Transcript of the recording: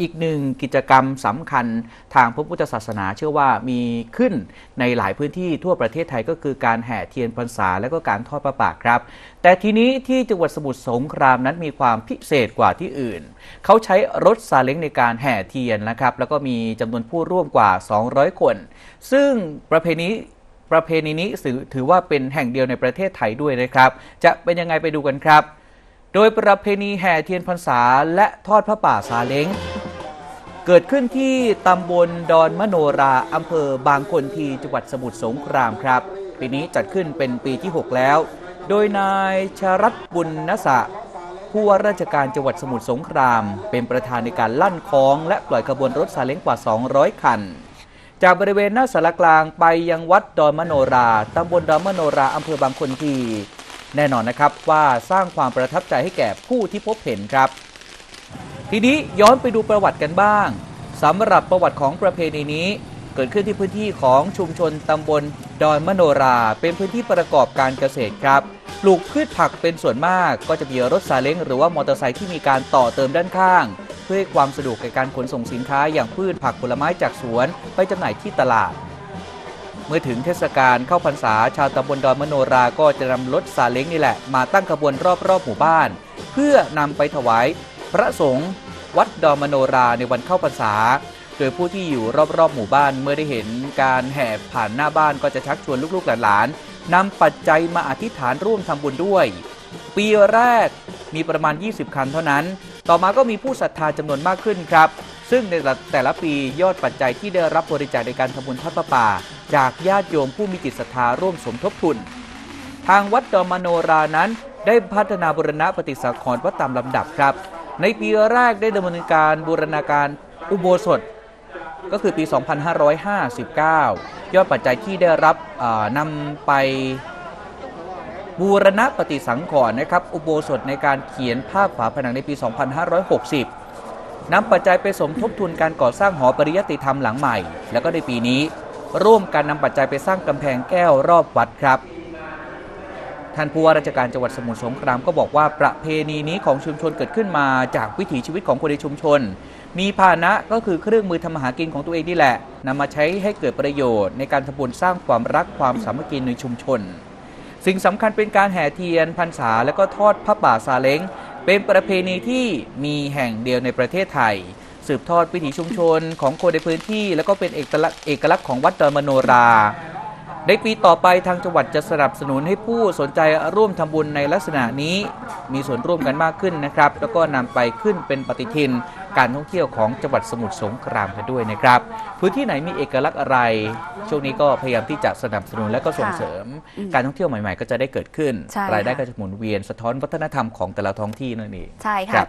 อีกหนึ่งกิจกรรมสำคัญทางพระพุทธศาสนาเชื่อว่ามีขึ้นในหลายพื้นที่ทั่วประเทศไทยก็คือการแห่เทียนพรรษาและก็การทอดประปาครับ แต่ทีนี้ที่จังหวัดสมุทรสงครามนั้นมีความพิเศษกว่าที่อื่น เขาใช้รถซาเล้งในการแห่เทียนนะครับ แล้วก็มีจำนวนผู้ร่วมกว่า 200 คน ซึ่งประเพณีประเพณีนี้ถือถือว่าเป็นแห่งเดียวในประเทศไทยด้วยนะครับ จะเป็นยังไงไปดูกันครับ โดยประเพณีแห่เทียนพรรษาและทอดพระป่าซาเล้ง เกิดขึ้นที่ตำบลดอนมโนราอำเภอบางคนทีจังหวัดสมุทรสงครามครับ ปีนี้จัดขึ้นเป็นปีที่ 6 แล้ว โดยนายชรัตบุญนสะผู้ว่าราชการจังหวัดสมุทรสงคราม เป็นประธานในการลั่นคล้อง และปล่อยขบวนรถซาเล้งกว่า 200 คัน จากบริเวณหน้าสารกลางไปยังวัดดอนมโนราตำบลดอนมโนราอำเภอบางคนที แน่นอนนะครับว่าสร้างความประทับใจให้แก่ผู้ที่พบเห็นครับ ทีนี้ย้อนไปดูประวัติกันบ้างสำหรับประวัติของประเพณีนี้ เกิดขึ้นที่พื้นที่ของชุมชนตำบลดอนมโนรา เป็นพื้นที่ประกอบการเกษตรครับปลูกพืชผักเป็นส่วนมากก็จะมีรถซาเล้งหรือว่ามอเตอร์ไซค์ที่มีการต่อเติมด้านข้าง เพื่อให้ความสะดวกในการขนส่งสินค้าอย่างพืชผักผลไม้จากสวน ไปจำหน่ายที่ตลาด เมื่อถึงเทศกาลเข้าพรรษาชาวตำบลดอนมโนราก็จะนำรถซาเล้งนี่แหละมาตั้งขบวนรอบๆหมู่บ้าน เพื่อนำไปถวาย พระสงฆ์วัดดอมโนราในวันเข้าพรรษา โดยผู้ที่อยู่รอบๆหมู่บ้านเมื่อได้เห็นการแห่ผ่านหน้าบ้านก็จะชักชวนลูกๆหลานๆนำปัจจัยมาอธิษฐานร่วมทำบุญด้วย ปีแรกมีประมาณ 20 คันเท่านั้น ต่อมาก็มีผู้ศรัทธาจำนวนมากขึ้นครับ ซึ่งในแต่ละปียอดปัจจัยที่ได้รับบริจาคในการทำบุญทอดประป่า จากญาติโยมผู้มีจิตศรัทธาร่วมสมทบทุน ทางวัดดอมโนรานั้นได้พัฒนาบูรณะปฏิสังขรณ์วัดตามลำดับครับ ในปีแรกได้ดำเนินการบูรณาการอุโบสถก็คือปี 2559 ยอดปัจจัยที่ได้รับนำไปบูรณะปฏิสังขรณ์นะครับ อุโบสถในการเขียนภาพฝาผนังในปี 2560นำปัจจัยไปสมทบทุนการก่อสร้างหอปริยติธรรมหลังใหม่ แล้วก็ในปีนี้ ร่วมกันนำปัจจัยไปสร้างกำแพงแก้วรอบวัดครับ ท่านผู้ว่าราชการจังหวัดสมุทรสงครามก็บอกว่าประเพณีนี้ของชุมชนเกิดขึ้นมาจากวิถีชีวิตของคนในชุมชน มีพาหนะก็คือเครื่องมือทำมาหากินของตัวเองนี่แหละนำมาใช้ให้เกิดประโยชน์ ในการทำบุญสร้างความรักความสามัคคีในชุมชน สิ่งสำคัญเป็นการแห่เทียนพรรษาและก็ทอดพระป่าซาเล้งเป็นประเพณีที่มีแห่งเดียวในประเทศไทย สืบทอดวิถีชุมชนของคนในพื้นที่ แล้วก็เป็นเอกลักษณ์เอกลักษณ์ของวัดดอนมโนรา ในปีต่อไปทางจังหวัดจะสนับสนุนให้ผู้สนใจร่วมทำบุญในลักษณะนี้ มีส่วนร่วมกันมากขึ้นนะครับ แล้วก็นำไปขึ้นเป็นปฏิทิน การท่องเที่ยวของจังหวัดสมุทรสงครามกันด้วยนะครับ พื้นที่ไหนมีเอกลักษณ์อะไร ช่วงนี้ก็พยายามที่จะสนับสนุนและก็ส่งเสริมอืมการท่องเที่ยวใหม่ๆ ก็จะได้เกิดขึ้นใช่ค่ะรายได้ก็จะหมุนเวียนสะท้อนวัฒนธรรมของแต่ละท้องที่นั่นเองใช่ครัค่ะบ